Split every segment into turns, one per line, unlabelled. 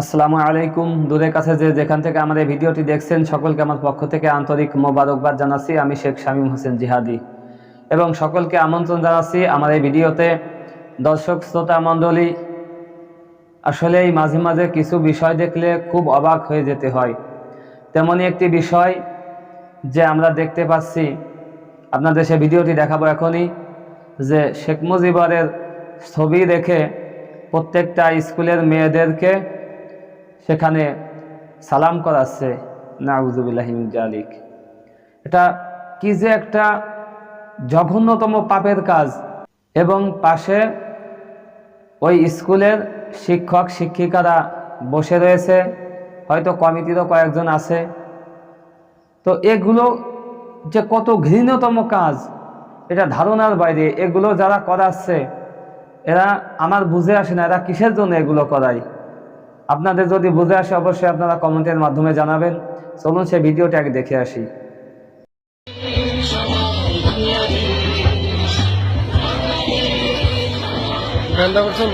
আসসালামু আলাইকুম। দূরের কাছে যে যেখান থেকে আমাদের ভিডিওটি দেখছেন, সকলকে আমার পক্ষ থেকে আন্তরিক মোবারকবাদ জানাচ্ছি। আমি শেখ শামীম হোসেন জিহাদি। এবং সকলকে আমন্ত্রণ জানাচ্ছি আমার এই ভিডিওতে। দর্শক, শ্রোতা মণ্ডলী, আসলেই মাঝে মাঝে কিছু বিষয় দেখলে খুব অবাক হয়ে যেতে হয়। তেমনই একটি বিষয় যে আমরা দেখতে পাচ্ছি, আপনাদের সে ভিডিওটি দেখাবো এখনই, যে শেখ মুজিবরের ছবি দেখে প্রত্যেকটা স্কুলের মেয়েদেরকে সেখানে সালাম করাচ্ছে নাউজুবিল্লাহিম জালিক এটা কি যে একটা জঘন্যতম পাপের কাজ। এবং পাশে ওই স্কুলের শিক্ষক, শিক্ষিকারা বসে রয়েছে, হয়তো কমিটিরও কয়েকজন আছে। তো এগুলো যে কত ঘৃণতম কাজ, এটা ধারণার বাইরে। এগুলো যারা করাচ্ছে, এরা আমার বুঝে আসে না, এরা কিসের জন্য এগুলো করায়? আপনাদের যদি বুঝে আসে, অবশ্যই আপনারা কমেন্টের মাধ্যমে জানাবেন। চলুন সে ভিডিওটা আগে দেখে আসি।
গানটা করছেন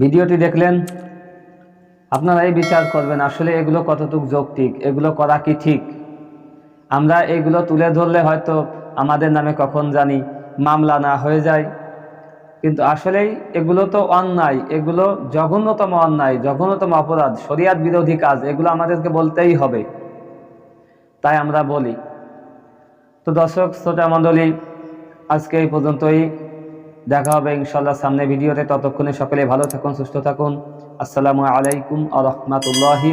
ভিডিওটি দেখলেন আপনারাই বিচার করবেন, আসলে এগুলো কতটুকু যৌক্তিক, এগুলো করা কি ঠিক? আমরা এগুলো তুলে ধরলে হয়তো আমাদের নামে কখন জানি মামলা না হয়ে যায়। কিন্তু আসলেই এগুলো তো অন্যায়, এগুলো জঘন্যতম অন্যায়, জঘন্যতম অপরাধ, শরিয়াত বিরোধী কাজ, এগুলো আমাদেরকে বলতেই হবে। তাই আমরা বলি। তো দর্শক, শ্রোতা মণ্ডলী, আজকে এই পর্যন্তই। দেখা হবে ইনশাল্লাহ সামনে ভিডিওতে। ততক্ষণে সকলে ভালো থাকুন, সুস্থ থাকুন। আসসালামু আলাইকুম আ রহমতুল্লাহি